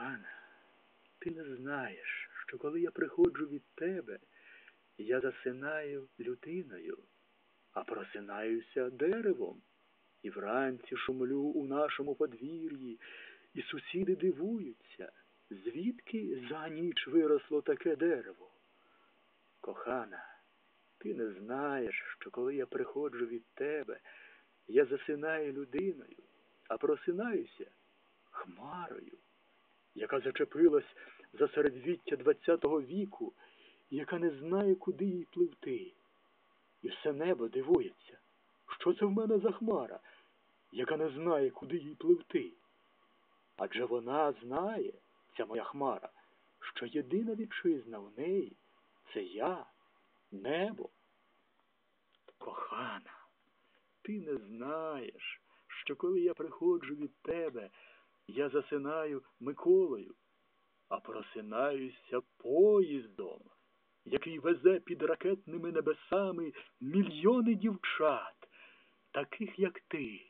Кохана, ти не знаєш, що коли я приходжу від тебе, я засинаю людиною, а просинаюся деревом. І вранці шумлю у нашому подвір'ї, і сусіди дивуються, звідки за ніч виросло таке дерево. Кохана, ти не знаєш, що коли я приходжу від тебе, я засинаю людиною, а просинаюся хмарою, яка зачепилась за середвіття ХХ віку, яка не знає, куди їй пливти. І все небо дивується, що це в мене за хмара, яка не знає, куди їй пливти. Адже вона знає, ця моя хмара, що єдина вітчизна в неї це я, небо. Кохана, ти не знаєш, що коли я приходжу від тебе, я засинаю Миколою, а просинаюся поїздом, який везе під ракетними небесами мільйони дівчат, таких, як ти.